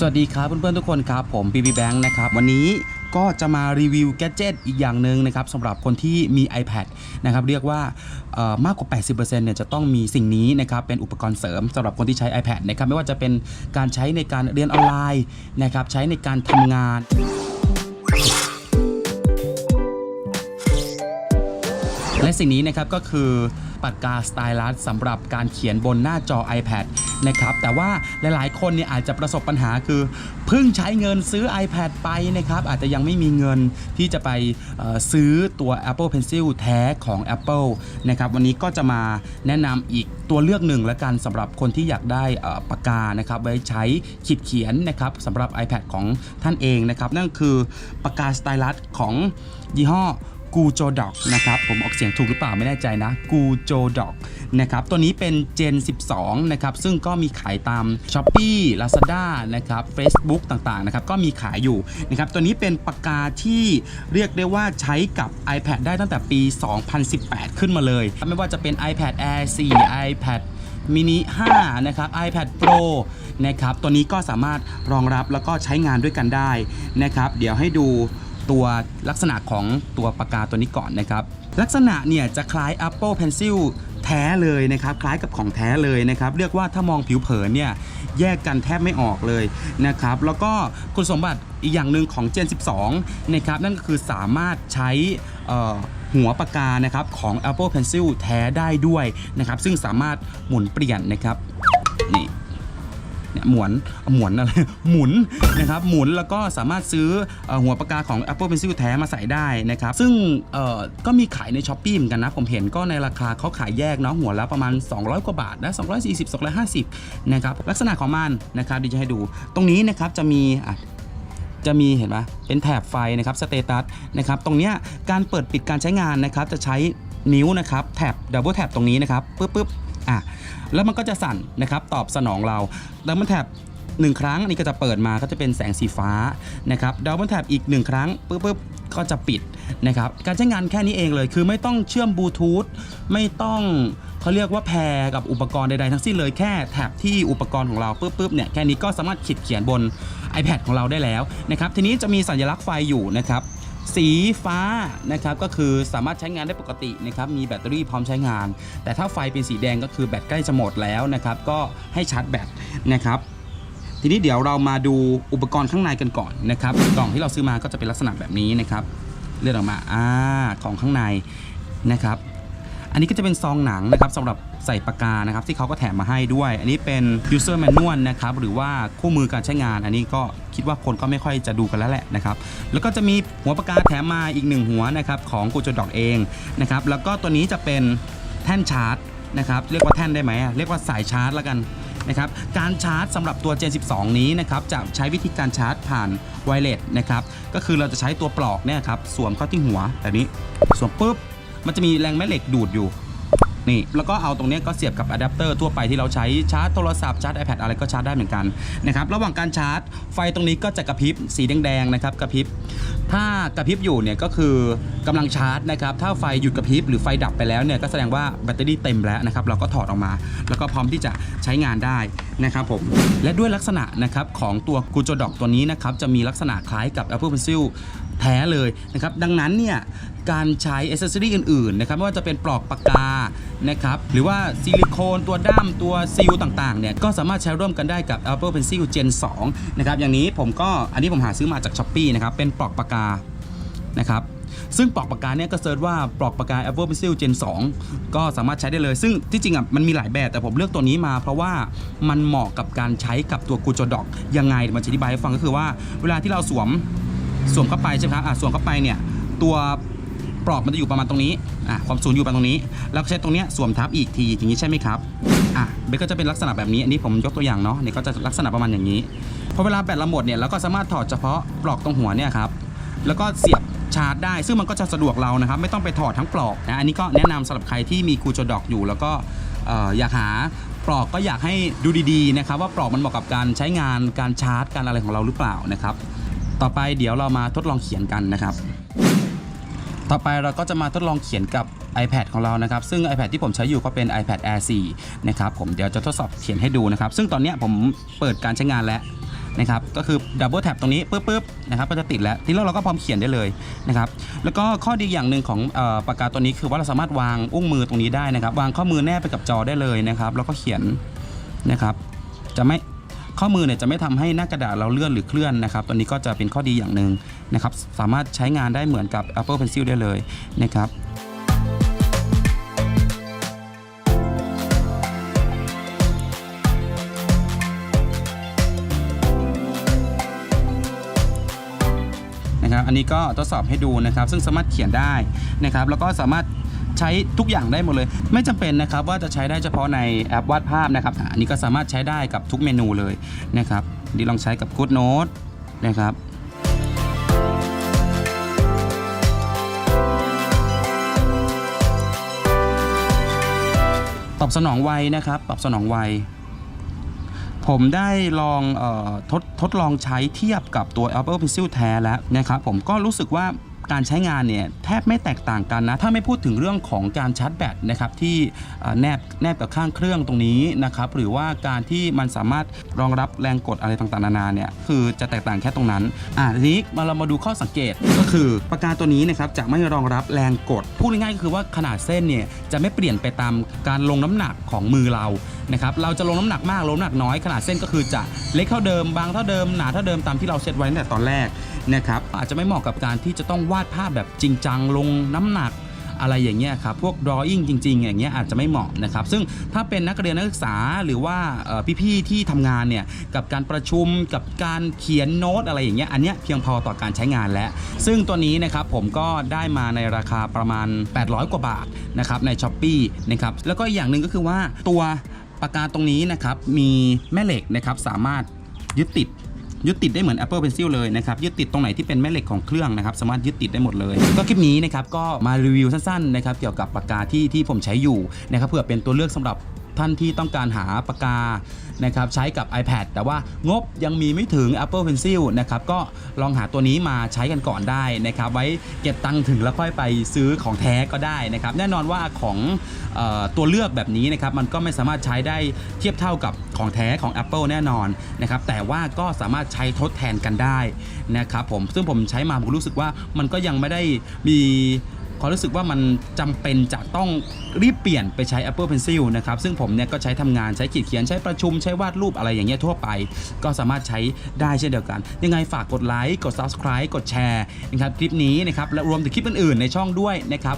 สวัสดีครับเพื่อนๆทุกคนครับ ผมปีบีแบงค์นะครับ วันนี้ก็จะมารีวิวแกจิตอีกอย่างหนึ่งนะครับสำหรับคนที่มี iPad นะครับเรียกว่ามากกว่า 80%เนี่ยจะต้องมีสิ่งนี้นะครับเป็นอุปกรณ์เสริมสำหรับคนที่ใช้ iPad นะครับไม่ว่าจะเป็นการใช้ในการเรียนออนไลน์นะครับใช้ในการทำงาน และสิ่งนี้นะครับก็คือปากกาสไตลัสสำหรับการเขียนบนหน้าจอ iPad นะครับแต่ว่าหลายๆ คนเนี่ยอาจจะประสบปัญหาคือเพิ่งใช้เงินซื้อ iPad ไปนะครับอาจจะยังไม่มีเงินที่จะไปซื้อตัว Apple Pencil แท้ของ Apple นะครับวันนี้ก็จะมาแนะนำอีกตัวเลือกหนึ่งแล้วกันสำหรับคนที่อยากได้ปากกานะครับไว้ใช้ขีดเขียนนะครับสำหรับ iPad ของท่านเองนะครับนั่นคือปากกาสไตลัสของยี่ห้อ กูโจดอกนะครับผมออกเสียงถูกหรือเปล่าไม่แน่ใจนะกูโจดอกนะครับตัวนี้เป็น Gen 12 นะครับ ซึ่งก็มีขายตาม s h อ p e e Lazada นะครับ Facebook ต่างๆนะครับก็มีขายอยู่นะครับตัวนี้เป็นปากกาที่เรียกได้ว่าใช้กับ iPad ได้ตั้งแต่ปี 2018 ขึ้นมาเลย ไม่ว่าจะเป็น iPad Air 4 iPad mini 5นะครับ iPad Pro นะครับตัวนี้ก็สามารถรองรับแล้วก็ใช้งานด้วยกันได้นะครับ เดี๋ยวให้ดู ตัวลักษณะของตัวปากกาตัวนี้ก่อนนะครับ ลักษณะเนี่ยจะคล้าย Apple Pencil แท้เลยนะครับ คล้ายกับของแท้เลยนะครับ เรียกว่าถ้ามองผิวเผินเนี่ยแยกกันแทบไม่ออกเลยนะครับ แล้วก็คุณสมบัติอีกอย่างหนึ่งของ Gen 12 นะครับ นั่นก็คือสามารถใช้หัวปากกานะครับของ Apple Pencil แท้ได้ด้วยนะครับ ซึ่งสามารถหมุนเปลี่ยนนะครับนี่ เนี่ยหมุนหมุนอะไรหมุนนะครับหมุนแล้วก็สามารถซื้อหัวปากกาของ Apple Pencil แท้มาใส่ได้นะครับ ซึ่งก็มีขายใน s h อ p e e เหมือนกันนะ ผมเห็นก็ในราคาเขาขายแยกเนาะหัวละประมาณ 200 กว่าบาทนะ240 250นะครับลักษณะของมันนะครับดีจะให้ดู ตรงนี้นะครับจะมีจะมีเห็นไหมเป็นแถบไฟนะครับสเตตัสนะครับตรงเนี้ยการเปิดปิดการใช้งานนะครับจะใช้นิ้วนะครับแถบดับเบิลแถบตรงนี้นะครับปึ๊บปึ๊บ อะแล้วมันก็จะสั่นนะครับตอบสนองเราดับเบิลแถบหนึ่งครั้งนนี้ก็จะเปิดมาก็จะเป็นแสงสีฟ้านะครับดับเบิลแถบอีกหนึ่งครั้งปึ๊บปึ๊บก็จะปิดนะครับการใช้งานแค่นี้เองเลย คือไม่ต้องเชื่อมบลูทูธไม่ต้องเขาเรียกว่าแพรกับอุปกรณ์ใดๆทั้งสิ้นเลยแค่แถบที่อุปกรณ์ของเราปึ๊บปึ๊บเนี่ยแค่นี้ก็สามารถขีดเขียนบน iPad ของเราได้แล้วนะครับทีนี้จะมีสัญลักษณ์ไฟอยู่นะครับ สีฟ้านะครับก็คือสามารถใช้งานได้ปกตินะครับมีแบตเตอรี่พร้อมใช้งาน แต่ถ้าไฟเป็นสีแดงก็คือแบตใกล้จะหมดแล้วนะครับก็ให้ชาร์จแบตนะครับทีนี้เดี๋ยวเรามาดูอุปกรณ์ข้างในกันก่อนนะครับกล่องที่เราซื้อมาก็จะเป็นลักษณะแบบนี้นะครับเลื่อนออกมาอ่าของข้างในนะครับ อันนี้ก็จะเป็นซองหนังนะครับสำหรับใส่ปากกานะครับที่เขาก็แถมมาให้ด้วย อันนี้เป็น user manual นะครับหรือว่าคู่มือการใช้งาน อันนี้ก็คิดว่าคนก็ไม่ค่อยจะดูกันแล้วแหละนะครับแล้วก็จะมีหัวปากกาแถมมาอีกหนึ่งหัวนะครับของกูจดอกเองนะครับแล้วก็ตัวนี้จะเป็นแท่นชาร์จนะครับเรียกว่าแท่นได้ไหมเรียกว่าสายชาร์จแล้วกันนะครับการชาร์จสำหรับตัว Gen 12 นี้นะครับจะใช้วิธีการชาร์จผ่านไวเลสนะครับก็คือเราจะใช้ตัวปลอกเนี่ยครับสวมเข้าที่หัวแบบนี้สวมปุ๊บ มันจะมีแรงแม่เหล็กดูดอยู่นี่แล้วก็เอาตรงนี้ก็เสียบกับอะแดปเตอร์ทั่วไปที่เราใช้ชาร์จโทรศัพท์ชาร์จ iPad อะไรก็ชาร์จได้เหมือนกันนะครับระหว่างการชาร์จ ไฟตรงนี้ก็จะกระพริบสีแดงๆนะครับกระพริบถ้ากระพริบอยู่เนี่ยก็คือกำลังชาร์จนะครับถ้าไฟหยุดกระพริบหรือไฟดับไปแล้วเนี่ยก็แสดงว่าแบตเตอรี่เต็มแล้วนะครับเราก็ถอดออกมา แล้วก็พร้อมที่จะใช้งานได้นะครับผมและด้วยลักษณะนะครับของตัวกูโจดอกตัวนี้นะครับจะมีลักษณะคล้ายกับ Apple Pencil แท้เลยนะครับดังนั้นเนี่ยการใช้อ c เซสซอรีอื่นๆนะครับไม่ว่าจะเป็นปลอกปากกานะครับหรือว่าซิลิโคนตัวด้ามตัวซีลต่างๆเนี่ยก็สามารถใช้ร่วมกันได้กับ Apple Pencil Gen 2นะครับอย่างนี้ผมก็อันนี้ผมหาซื้อมาจาก s h อ p e e นะครับเป็นปลอกปากกานะครับซึ่งปลอกปากกาเนี่ยก็เซิร์ชว่าปลอกปากกา Apple Pencil Gen 2 ก็สามารถใช้ได้เลย ซึ่งที่จริงอะมันมีหลายแบบแต่ผมเลือกตัวนี้มา เพราะว่ามันเหมาะกับการใช้กับตัวกูโจดอกยังไงมันจะอธิบายให้ฟังก็คือว่า เวลาที่เราสวม สวมเข้าไปใช่ไหมครับอะสวมเข้าไปเนี่ยตัวปลอกมันจะอยู่ประมาณตรงนี้อะความสูงอยู่ประมาณตรงนี้ แล้วก็ใช้ตรงเนี้ยสวมทับอีกทีอย่างนี้ใช่ไหมครับอะเบสก็จะเป็นลักษณะแบบนี้อันนี้ผมยกตัวอย่างเนาะเนี่ยก็จะลักษณะประมาณอย่างนี้พอเวลาแบตเราหมดเนี่ยเราก็สามารถถอดเฉพาะปลอกตรงหัวเนี่ยครับแล้วก็เสียบชาร์จได้ ซึ่งมันก็จะสะดวกเรานะครับ ไม่ต้องไปถอดทั้งปลอกนะอันนี้ก็แนะนำสำหรับใครที่มีกูโจดอกอยู่ แล้วก็เอ่ออยากหาปลอกก็อยากให้ดูดีๆนะครับว่าปลอกมันเหมาะกับการใช้งานการชาร์จการอะไรของเราหรือเปล่านะครับ ต่อไปเดี๋ยวเรามาทดลองเขียนกันนะครับ ต่อไปเราก็จะมาทดลองเขียนกับ iPad ของเรานะครับ ซึ่ง iPad ที่ผมใช้อยู่ก็เป็น iPad Air 4 นะครับ ผมเดี๋ยวจะทดสอบเขียนให้ดูนะครับ ซึ่งตอนนี้ผมเปิดการใช้งานแล้วนะครับ ก็คือดับเบิลแท็บตรงนี้ปุ๊บปุ๊บนะครับก็จะติดแล้ว ทีนี้เราก็พร้อมเขียนได้เลยนะครับ แล้วก็ข้อดีอย่างหนึ่งของออปากกาตัวนี้คือว่าเราสามารถวางอุ้งมือตรงนี้ได้นะครับ วางข้อมือแนบไปกับจอได้เลยนะครับ แล้วก็เขียนนะครับ จะไม่ ข้อมือเนี่ยจะไม่ทำให้หน้ากระดาษเราเลื่อนหรือเคลื่อนนะครับตัวนี้ก็จะเป็นข้อดีอย่างหนึ่งนะครับสามารถใช้งานได้เหมือนกับ Apple Pencil ได้เลยนะครับนะครับอันนี้ก็ทดสอบให้ดูนะครับ ซึ่งสามารถเขียนได้นะครับ แล้วก็สามารถ ใช้ทุกอย่างได้หมดเลย ไม่จำเป็นนะครับว่าจะใช้ได้เฉพาะในแอปวาดภาพนะครับอันนี้ก็สามารถใช้ได้กับทุกเมนูเลยนะครับดีลองใช้กับ Good Note นะครับตอบสนองไวนะครับตอบสนองไวผมได้ลองออทดทดลองใช้เทียบกับตัว Apple Pencil แท้แล้วนะครับ ผมก็รู้สึกว่า การใช้งานเนี่ยแทบไม่แตกต่างกันนะ ถ้าไม่พูดถึงเรื่องของการชาร์จแบตนะครับที่แนบแนบกับข้างเครื่องตรงนี้นะครับหรือว่าการที่มันสามารถรองรับแรงกดอะไรต่างๆนานาเนี่ยคือจะแตกต่างแค่ตรงนั้นอะทีนี้มาเรามาดูข้อสังเกตก็คือปากกาตัวนี้นะครับจะไม่รองรับแรงกด พูดง่ายๆก็คือว่าขนาดเส้นเนี่ยจะไม่เปลี่ยนไปตามการลงน้ำหนักของมือเรา นะครับเราจะลงน้ำหนักมากลงน้ำหนักน้อยขนาดเส้นก็คือจะเล็กเท่าเดิมบางเท่าเดิมหนาเท่าเดิมตามที่เราเซตไว้ตั้งแต่ตอนแรกนะครับอาจจะไม่เหมาะกับการที่จะต้องวาดภาพแบบจริงจังลงน้ำหนักอะไรอย่างเงี้ยครับ พวก drawing จริง ๆ อย่างเงี้ยอาจจะไม่เหมาะนะครับ ซึ่งถ้าเป็นนักเรียนนักศึกษาหรือว่าพี่ๆที่ทำงานเนี่ย กับการประชุมกับการเขียนโน้ตอะไรอย่างเงี้ย อันเนี้ยเพียงพอต่อการใช้งานแล้ว ซึ่งตัวนี้นะครับผมก็ได้มาในราคาประมาณ 800 กว่าบาทนะครับใน s h อ p e e นะครับ แล้วก็อย่างหนึ่งก็คือว่าตัว ปากกาตรงนี้นะครับมีแม่เหล็กนะครับสามารถยึดติดยึดติดได้เหมือน Apple Pencil เลยนะครับยึดติดตรงไหนที่เป็นแม่เหล็กของเครื่องนะครับสามารถยึดติดได้หมดเลย ก็คลิปนี้นะครับก็มารีวิวสั้นๆนะครับเกี่ยวกับปากกาที่ที่ผมใช้อยู่นะครับเพื่อเป็นตัวเลือกสำหรับ ท่านที่ต้องการหาปากกานะครับใช้กับ iPad แต่ว่างบยังมีไม่ถึง Apple Pencil นะครับก็ลองหาตัวนี้มาใช้กันก่อนได้นะครับไว้เก็บตังค์ถึงแล้วค่อยไปซื้อของแท้ก็ได้นะครับแน่นอนว่าของออตัวเลือกแบบนี้นะครับมันก็ไม่สามารถใช้ได้เทียบเท่ากับของแท้ของ Apple แน่นอนนะครับแต่ว่าก็สามารถใช้ทดแทนกันได้นะครับผมซึ่งผมใช้มาผมรู้สึกว่ามันก็ยังไม่ได้มี ความรู้สึกว่ามันจำเป็นจะต้องรีบเปลี่ยนไปใช้ Apple Pencil นะครับ ซึ่งผมเนี่ยก็ใช้ทำงานใช้ขีดเขียนใช้ประชุมใช้วาดรูปอะไรอย่างเงี้ยทั่วไป ก็สามารถใช้ได้เช่นเดียวกัน ยังไงฝากกดไลค์กด Subscribe กดแชร์นะครับคลิปนี้นะครับและรวมถึงคลิปอื่นๆในช่องด้วยนะครับ